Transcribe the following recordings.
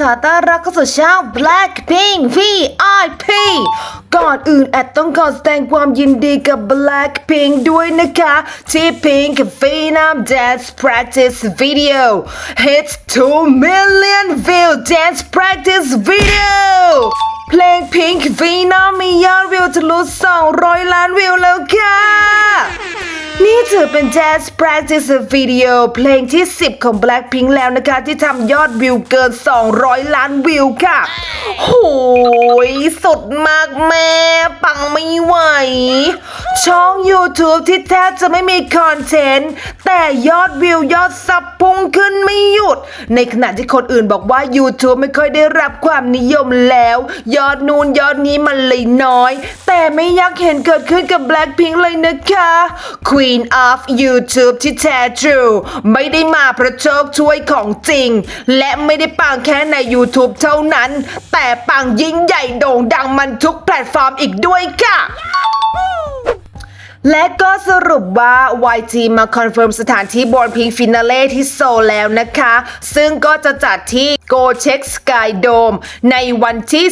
ขอต้อนรับเข้าสู่ช่อง Blackpink VIP ก่อนอื่นแอดต้องขอแสดงความยินดีกับ Blackpink ด้วยนะคะ ที่ Pink Phenom Dance Practice Video hits 2 million view dance practice video เพลง Pink Phenom มียอดวิวทะลุ200 ล้านวิวแล้วค่ะ นี่ถือเป็น Jazz Practice Video เพลงที่ 10 ของ Blackpink แล้วนะคะ ที่ทำยอดวิวเกิน 200 ล้านวิวค่ะ โหยสุดมากแม่ ปังไม่ไหว ช่อง YouTube ที่แทบจะไม่มีคอนเทนต์ แต่ยอดวิวยอดซับพุ่งขึ้นไม่หยุด ในขณะที่คนอื่นบอกว่า YouTube ไม่ค่อยได้รับความนิยมแล้ว ยอดนูนยอดนี้มันเลยน้อย แต่ไม่อยากเห็นเกิดขึ้นกับ Blackpink เลยนะคะ Queen of YouTube ที่แท้ทรูไม่ได้มาเพราะโชคช่วยของจริง และไม่ได้ปังแค่ใน YouTube เท่านั้น แต่ปังยิ่งใหญ่โด่งดังมันทุกแพลตฟอร์มอีกด้วยค่ะ และก็สรุปว่า YG มาคอนเฟิร์มสถานที่บอลพิงฟินาเล่ที่โซลแล้วนะคะ ซึ่งก็จะจัดที่ Go Check Sky Dome ในวันที่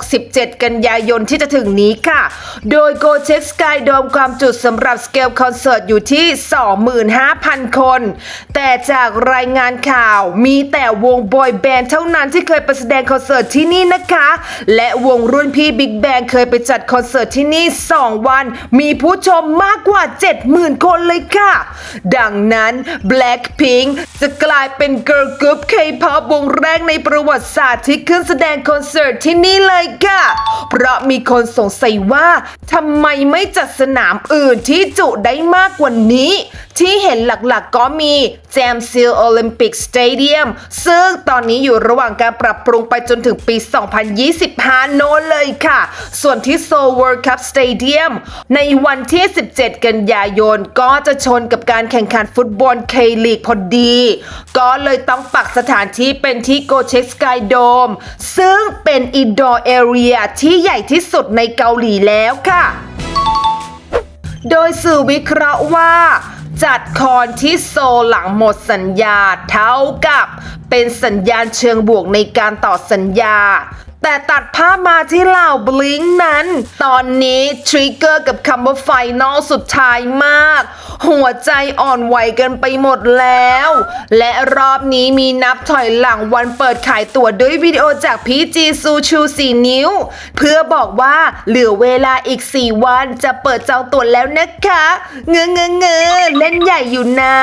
16-17 กันยายนที่จะถึงนี้ค่ะ โดย Go Check Sky Dome ความจุสำหรับสเกลคอนเสิร์ตอยู่ที่ 25,000 คน แต่จากรายงานข่าวมีแต่วงบอยแบนด์เท่านั้นที่เคยไปแสดงคอนเสิร์ตที่นี่นะคะ และวงรุ่นพี่บิ๊กแบงเคยไปจัดคอนเสิร์ตที่นี่ 2 วัน มีผู้ชมมากกว่า 70,000 คนเลยค่ะ ดังนั้น Blackpink จะกลายเป็นเกิร์ลกรุ๊ป K-pop วงแรกในประวัติศาสตร์ที่ขึ้นแสดงคอนเสิร์ตที่นี่เลยค่ะ เพราะมีคนสงสัยว่าทำไมไม่จัดสนามอื่นที่จุได้มากกว่านี้ที่เห็นหลักๆก็มี j a m s i l Olympic Stadium ซึ่งตอนนี้อยู่ระหว่างการปรับปรุงไปจนถึงปี 2025 โน้นเลยค่ะ ส่วนที่ Seoul World Cup Stadium ในวันที่ 17 กันยายน ก็จะชนกับการแข่งขันฟุตบอล K-League พอดี ก็เลยต้องปักสถานที่เป็นที่ Go Check Sky Dome ซึ่งเป็น indoor area ที่ใหญ่ที่สุดในเกาหลีแล้วค่ะ โดยสื่อวิเคราะห์ว่า จัดคอนที่โซลหลังหมดสัญญาเท่ากับเป็นสัญญาณเชิงบวกในการต่อสัญญา แต่ตัดภาพมาที่เหล่าบลิงนั้น ตอนนี้ทริกเกอร์กับคำว่าไฟนอลสุดท้ายมาก หัวใจอ่อนไหวกันไปหมดแล้ว และรอบนี้มีนับถอยหลังวันเปิดขายตั๋วด้วยวิดีโอจากพีจีซูชู4นิ้ว เพื่อบอกว่าเหลือเวลาอีก 4 วันจะเปิดจองตั๋วแล้วนะคะ เงือเงือเงือเล่นใหญ่อยู่นะ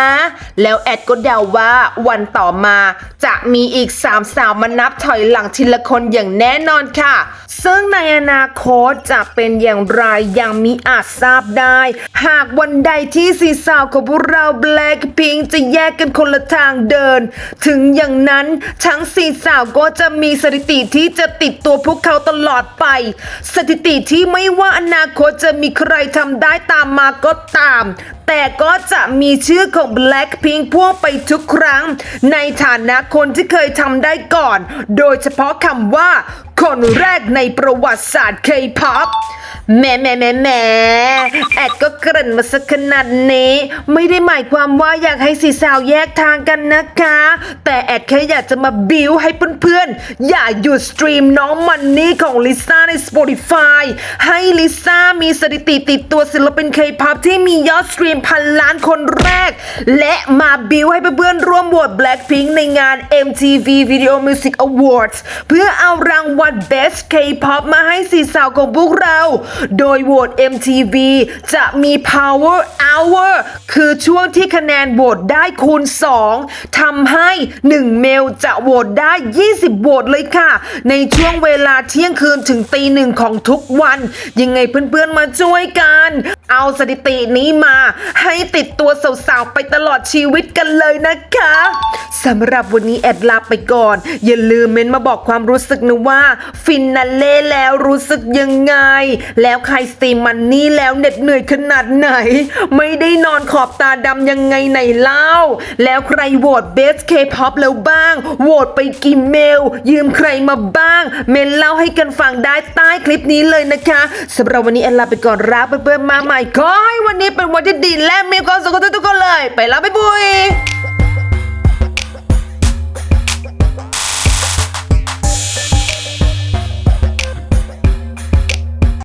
แล้วแอดก็เดาว่าวันต่อมา จะมีอีก3สาวมานับถอยหลังทีละคนอย่างแน่น่นอนค่ะ ซึ่งในอนาคตจะเป็นอย่างไรยังมิอาจทราบได้ หากวันใดที่สีสาวของพวกเรา Blackpink จะแยกกันคนละทางเดิน ถึงอย่างนั้นทั้งสีสาวก็จะมีสถิติที่จะติดตัวพวกเขาตลอดไป สถิติที่ไม่ว่าอนาคตจะมีใครทำได้ตามมาก็ตาม แต่ก็จะมีชื่อของ Blackpink พ่วงไปทุกครั้ง ในฐานะคนที่เคยทำได้ก่อน โดยเฉพาะคำว่า คนแรกในประวัติศาสตร์ K-POP แม่แม่แม่แม่แอดก็เกริ่นมาสักขนาดนี้ ไม่ได้หมายความว่าอยากให้สีสาวแยกทางกันนะคะ แต่แอดแค่อยากจะมาบิวให้เพื่อนๆ อย่าหยุดสตรีมน้องมันนี่ของลิซ่าใน Spotify ให้ลิซ่ามีสถิติติดตัวศิลปิน K-POP ที่มียอดสตรีมพันล้านคนแรก และมาบิวให้เพื่อนๆร่วมโหวต Blackpink ในงาน MTV Video Music Awards เพื่อเอารางวัล Best K-POP มาให้สีสาวของพวกเรา โดยโหวต MTV จะมี Power Hour คือช่วงที่คะแนนโหวตได้คูณ 2ทำให้ 1 เมลจะโหวตได้ 20 โหวตเลยค่ะ ในช่วงเวลาเที่ยงคืนถึงตีหนึ่งของทุกวัน ยังไงเพื่อนๆมาช่วยกัน เอาสถิตินี้มา ให้ติดตัวสาวๆไปตลอดชีวิตกันเลยนะคะสำหรับวันนี้แอดลาไปก่อน อย่าลืมเม้นมาบอกความรู้สึกนะว่าฟินนัลเล่แล้วรู้สึกยังไง แล้วใครสตรีมมันนี่แล้วเหน็ดเหนื่อยขนาดไหน ไม่ได้นอนขอบตาดำยังไงไหนเล่า แล้วใครโหวตเบสเคป๊อปแล้วบ้างโหวตไปกี่เมล ยืมใครมาบ้าง เมนเล่าให้กันฟังได้ใต้คลิปนี้เลยนะคะสำหรับวันนี้แอนลาไปก่อนรักเพื่อนๆมาใหม่ขอให้วันนี้เป็นวันที่ดีและมีความสุขกับทุกๆคนเลย ไปแล้วบ๊ายบาย